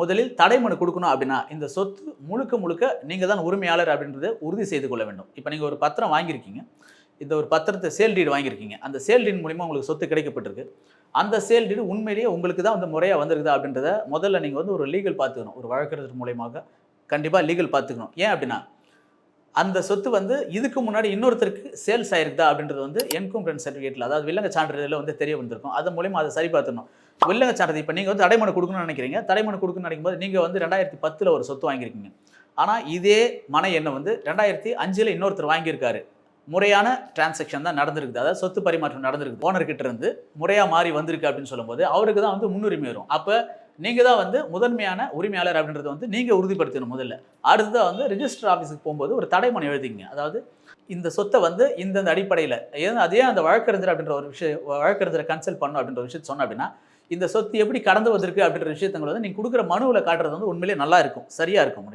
முதலில் தடை மனு கொடுக்கணும் அப்படின்னா இந்த சொத்து முழுக்க முழுக்க நீங்கள் தான் உரிமையாளர் அப்படின்றத உறுதி செய்து கொள்ள வேண்டும். இப்போ நீங்கள் ஒரு பத்திரம் வாங்கியிருக்கீங்க. இந்த ஒரு பத்திரத்தை சேல் டீடு வாங்கியிருக்கீங்க. அந்த சேல் டீட் மூலிமா உங்களுக்கு சொத்து கிடைக்கப்பட்டிருக்கு. அந்த சேல் டீடு உண்மையிலேயே உங்களுக்கு தான் வந்து முறையாக வந்திருக்குதா அப்படின்றத முதல்ல நீங்கள் வந்து ஒரு லீகல் பார்த்துக்கணும். ஒரு வழக்கறிஞர் மூலியமாக கண்டிப்பாக லீகல் பார்த்துக்கணும். ஏன் அப்படின்னா அந்த சொத்து வந்து இதுக்கு முன்னாடி இன்னொருத்தருக்கு சேல்ஸ் ஆயிருக்குதா அப்படின்றது வந்து என்கம்பரன்ஸ் சர்டிஃபிகேட்டில் அதாவது வில்லங்க சான்றிதழில் வந்து தெரிய வந்திருக்கும். அது மூலயமா அதை சரி பார்த்துக்கணும் வெள்ளங்க சான்றிதழ் இப்போ நீங்கள் வந்து தடைமனு கொடுக்கணும்னு நினைக்கிறீங்க. தடைமனு கொடுக்கணும்னு நினைக்கும்போது நீங்கள் வந்து ரெண்டாயிரத்தி பத்தில் ஒரு சொத்து வாங்கியிருக்கீங்க. ஆனால் இதே மனை எண்ணெய் வந்து ரெண்டாயிரத்தி அஞ்சில் இன்னொருத்தர் வாங்கியிருக்காரு. முறையான டிரான்சாக்ஷன் தான் நடந்திருக்குது. அதாவது சொத்து பரிமாற்றம் நடந்திருக்கு ஓனர்கிட்ட இருந்து முறையாக மாறி வந்திருக்கு அப்படின்னு சொல்லும்போது அவருக்கு தான் வந்து முன்னுரிமை வரும். அப்போ நீங்கள் தான் வந்து முதன்மையான உரிமையாளர் அப்படின்றத வந்து நீங்கள் உறுதிப்படுத்தணும் முதல்ல. அடுத்ததாக வந்து ரிஜிஸ்டர் ஆஃபீஸுக்கு போகும்போது ஒரு தடைமணி எழுதிங்க அதாவது இந்த சொத்தை வந்து இந்தந்த அடிப்படையில் ஏன் அதே அந்த வழக்கறிஞர் அப்படின்ற ஒரு விஷயம் வழக்கறிஞரை கன்சல்ட் பண்ணணும் அப்படின்ற ஒரு விஷயத்தை சொன்னோம் அப்படின்னா இந்த சொத்து எப்படி கடந்து வந்திருக்கு அப்படின்ற விஷயத்தங்களை வந்து நீங்கள் கொடுக்குற மனுவில் காட்டுறது வந்து உண்மையிலேயே நல்லா இருக்கும் சரியாக இருக்கும்.